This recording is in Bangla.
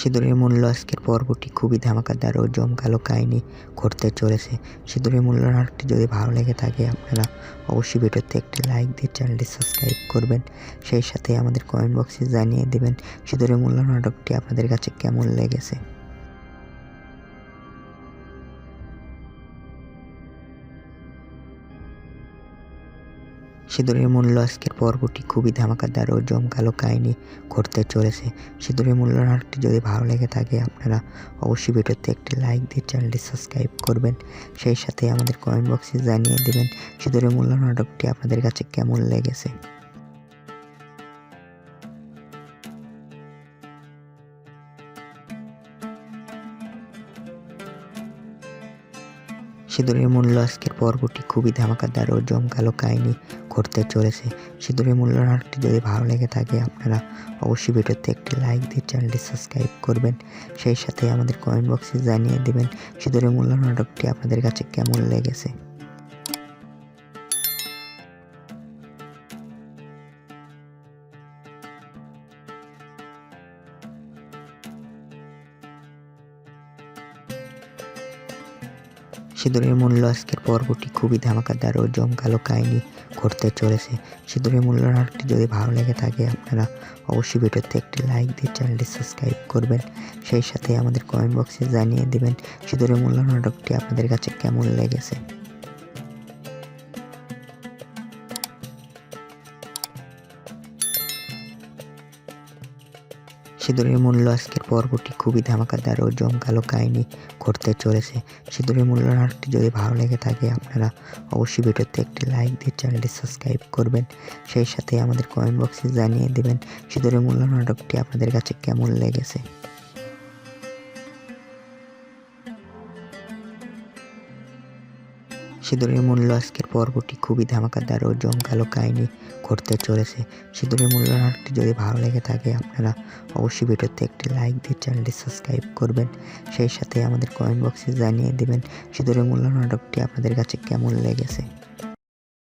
সিঁদুরের মূল্য আজকের পর্বটি খুবই ধামাকাদার ও জমকালো কাহিনি ঘটতে চলেছে। সিঁদুরের মূল্য নাটকটি যদি ভালো লেগে থাকে, আপনারা অবশ্যই ভিডিওতে একটি লাইক দিয়ে চ্যানেলটি সাবস্ক্রাইব করবেন। সেই সাথে আমাদের কমেন্ট বক্সে জানিয়ে দেবেন সিঁদুরের মূল্য নাটকটি আপনাদের কাছে কেমন লেগেছে। সিঁদুরের মূল্য আজকের পর্বটি খুবই ধামাকাদার ও জমকালো কাহিনী ঘটতে চলেছে। সিঁদুরের মূল্য নাটকটি যদি ভালো লেগে থাকে, আপনারা অবশ্যই ভিডিওতে একটি লাইক দিয়ে চ্যানেলটি সাবস্ক্রাইব করবেন। সেই সাথে আমাদের কমেন্ট বক্সে জানিয়ে দেবেন সিঁদুরের মূল্য নাটকটি আপনাদের কাছে কেমন লেগেছে। সিঁদুরের মূল্য আজকের পর্বটি খুবই ধামাকাদার ও জমকালো কাহিনী ঘটতে চলেছে। সিঁদুরের মূল্য নাটকটি যদি ভালো লেগে থাকে আপনারা অবশ্যই ভিডিওতে একটি লাইক দিয়ে চ্যানেলটি সাবস্ক্রাইব করবেন। সেই সাথে আমাদের কমেন্ট বক্সে জানিয়ে দেবেন সিঁদুরের মূল্য নাটকটি আপনাদের কাছে কেমন লেগেছে। সিঁদুরের মূল্য আজকের পর্বটি খুবই ধামাকাদার ও জমকালো কাহিনী ঘটতে চলেছে। সিঁদুরের মূল্য নাটকটি যদি ভালো লেগে থাকে, আপনারা অবশ্যই ভিডিওতে একটি লাইক দিয়ে চ্যানেলটি সাবস্ক্রাইব করবেন। সেই সাথে আমাদের কমেন্ট বক্সে জানিয়ে দেবেন সিঁদুরের মূল্য নাটকটি আপনাদের কাছে কেমন লেগেছে। সিঁদুরের মূল্য আজকের পর্বটি খুবই ধামাকাদার ও জমকালো কাহিনী ঘটতে চলেছে। সিঁদুরের মূল্য নাটকটি যদি ভালো লেগে থাকে, আপনারা অবশ্যই ভিডিওতে একটি লাইক দিয়ে চ্যানেলটি সাবস্ক্রাইব করবেন। সেই সাথে আমাদের কমেন্ট বক্সে জানিয়ে দেবেন সিঁদুরের মূল্য নাটকটি আপনাদের কাছে কেমন লেগেছে। সিঁদুরের মূল্য আজকের পর্বটি খুবই ধামাকাদার ও জমকালো কাহিনী ঘটতে চলেছে। সিঁদুরের মূল্য নাটকটি যদি ভালো লেগে থাকে, আপনারা অবশ্যই ভিডিওতে একটি লাইক দিয়ে চ্যানেলটি সাবস্ক্রাইব করবেন। সেই সাথে আমাদের কমেন্ট বক্সে জানিয়ে দেবেন সিঁদুরের মূল্য নাটকটি আপনাদের কাছে কেমন লেগেছে।